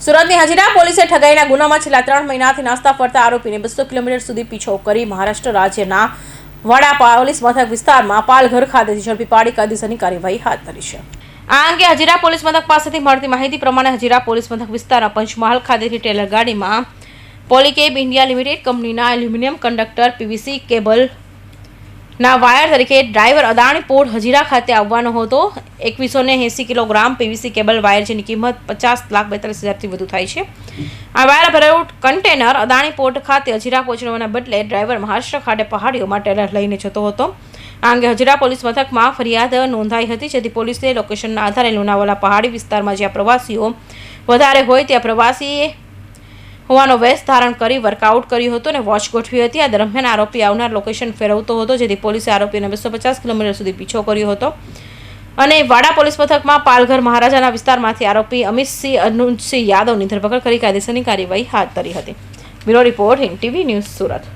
સુરતની હજીરા પોલીસે ઠગાઈના ગુનામાં છેલ્લા ત્રણ મહિનાથી નાસ્તા ફરતા આરોપીને બસો કિલોમીટર સુધી પીછો કરી મહારાષ્ટ્ર રાજ્યના વડા પોલીસ મથક વિસ્તારમાં પાલઘર ખાતેથી ઝડપી પાડી કાયદેસરની કાર્યવાહી હાથ ધરી છે. આ અંગે હજીરા પોલીસ મથક પાસેથી મળતી માહિતી પ્રમાણે હજીરા પોલીસ મથક વિસ્તારના પંચમહાલ ખાતેથી ટેલર ગાડીમાં પોલીકેબ ઇન્ડિયા લિમિટેડ કંપનીના એલ્યુમિનિયમ કંડક્ટર પીવીસી કેબલ ના, વાયર તરીકે ડ્રાઈવર અદાણી પોર્ટ હજીરા ખાતે આવવાનો હતો. એકવીસો ને એંસી કિલોગ્રામ પીવીસી કેબલ વાયર, જેની કિંમત પચાસ લાખ બેતાલીસ હજારથી વધુ થાય છે. આ વાયર ભરેલું કન્ટેનર અદાણી પોર્ટ ખાતે હજીરા પહોંચવાના બદલે ડ્રાઈવર મહારાષ્ટ્ર ખાતે પહાડીઓમાં માટે લઈને જતો હતો. આ અંગે હજીરા પોલીસ મથકમાં ફરિયાદ નોંધાઈ હતી, જેથી પોલીસે લોકેશનના આધારે લોનાવાલા પહાડી વિસ્તારમાં જ્યાં પ્રવાસીઓ વધારે હોય ત્યાં પ્રવાસી હોવાનો વેશ ધારણ કરી વર્કઆઉટ કર્યું હતું અને વોચ ગોઠવી હતી. આ દરમિયાન આરોપી આવનાર લોકેશન ફેરવતો હતો, જેથી પોલીસે આરોપીને બસો પચાસ કિલોમીટર સુધી પીછો કર્યો હતો. અને વાડા પોલીસ મથકમાં પાલઘર મહારાજાના વિસ્તારમાંથી આરોપી અમિતસિંહ, અનુજસિંહ યાદવની ધરપકડ કરી કાયદેસરની કાર્યવાહી હાથ ધરી હતી. Bureau report, Hind TV news Surat.